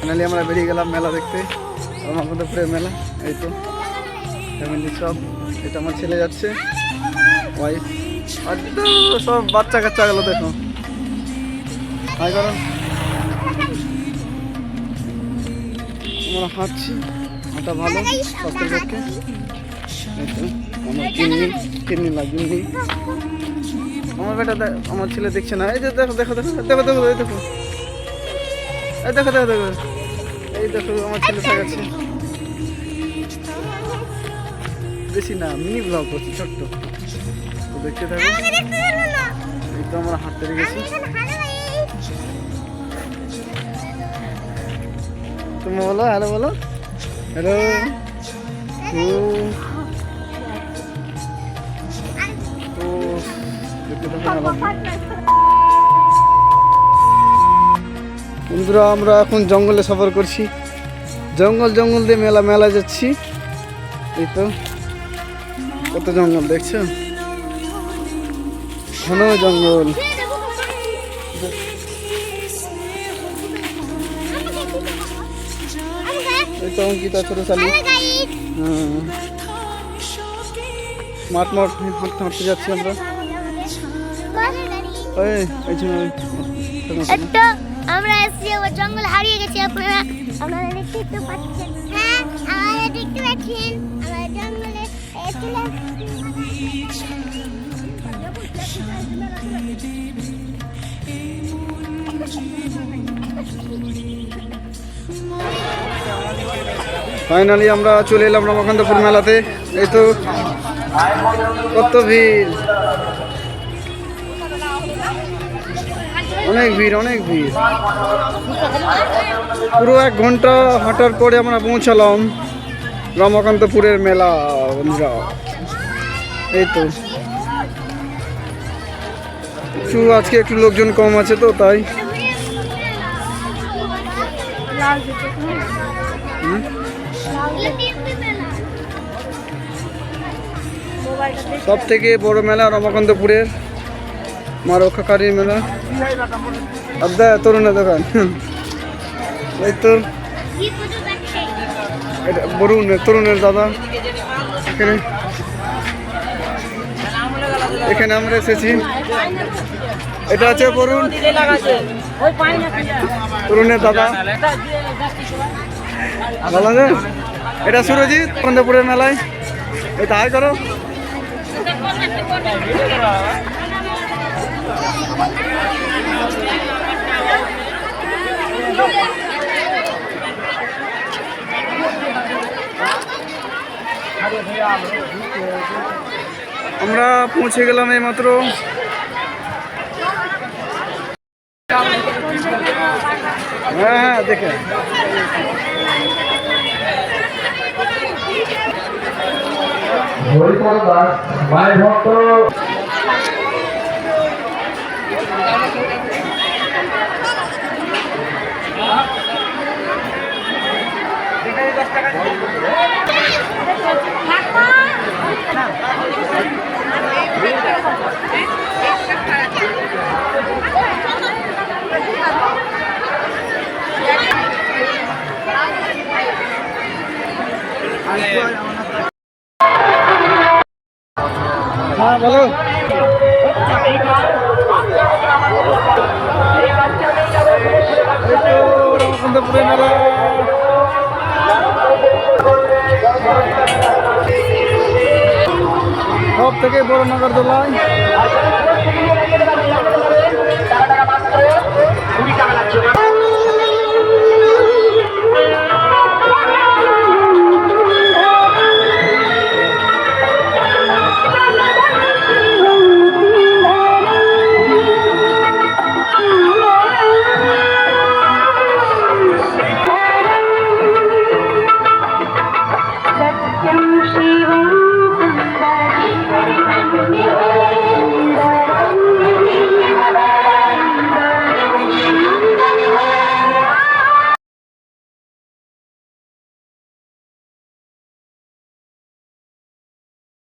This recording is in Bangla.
ফাইনালি আমরা বেরিয়ে গেলাম মেলা দেখতে। আমার রমাকান্তপুরের মেলা, এই তো। ফ্যামিলি সব এটা আমার ছেলে যাচ্ছে। ওয়াইফ আর সব বাচ্চা কাচ্চা গেলো, দেখো। হাই করো। আমরা হাঁটছি, হাঁটা ভালো, স্বাস্থ্যের পক্ষে। আমার কিডনি কিডনি লাগেনি আমার বেটা আমার ছেলে দেখছে না। এই যে দেখো দেখো দেখো দেখো দেখো দেখো। এই দেখো দেখো দেখো। এই দেখো আমার ছেলে থাকাচ্ছে বেশি না মিনি ব্লগ করছি ছোট্ট। তো দেখতে থাকো। এই তো আমরা হাঁটতে গেছি। তুমি বলো হ্যালো বলো। হ্যালো। তো দেখতে থাকো বন্ধুরা, আমরা এখন জঙ্গলে সফর করছি। জঙ্গল জঙ্গল দিয়ে মেলা মেলা যাচ্ছি। এই তো, কত জঙ্গল, দেখছ? ঘন জঙ্গল। এই তো, অঙ্কিতা ছোট হ্যাঁ মাঠ মাঠ, হাঁটতে হাঁটতে যাচ্ছি আমরা। এই এই আমরা এসেছি আবার জঙ্গল হারিয়ে গেছি, আপনারা আপনারা দেখতে তো পাচ্ছেন। হ্যাঁ আপনারা দেখতে পাচ্ছেন। আমরা জঙ্গলে ফাইনালি আমরা চলে এলাম রমাকান্তপুর মেলাতে। এই তো কত ভিড়। অনেক ভিড় অনেক ভিড়। পুরো এক ঘণ্টা হাঁটার পরে আমরা পৌঁছালাম রমাকান্তপুরের মেলা, বন্ধুরা। এই তো। একটু আজকে একটু লোকজন কম আছে তো, তাই। সব থেকে বড় মেলা রমাকান্তপুরের। মা রক্ষাকারীর মেলা আদা তরুণের দোকান। এই তো এটা বরুণের তরুণের দাদা। এখানে। এখানে আমরা এসেছি। এটা আছে বরুণ তরুণের দাদা। ভালো আছে? এটা সুরজিৎ কান্তপুরের মেলায়। এটা হাই করো। আমরা পৌঁছে গেলাম এই মাত্র হ্যাঁ হ্যাঁ দেখে। হরিপদ মাই ভক্ত। হ্যাঁ বলো। থেকে বড় নাগরদোলায়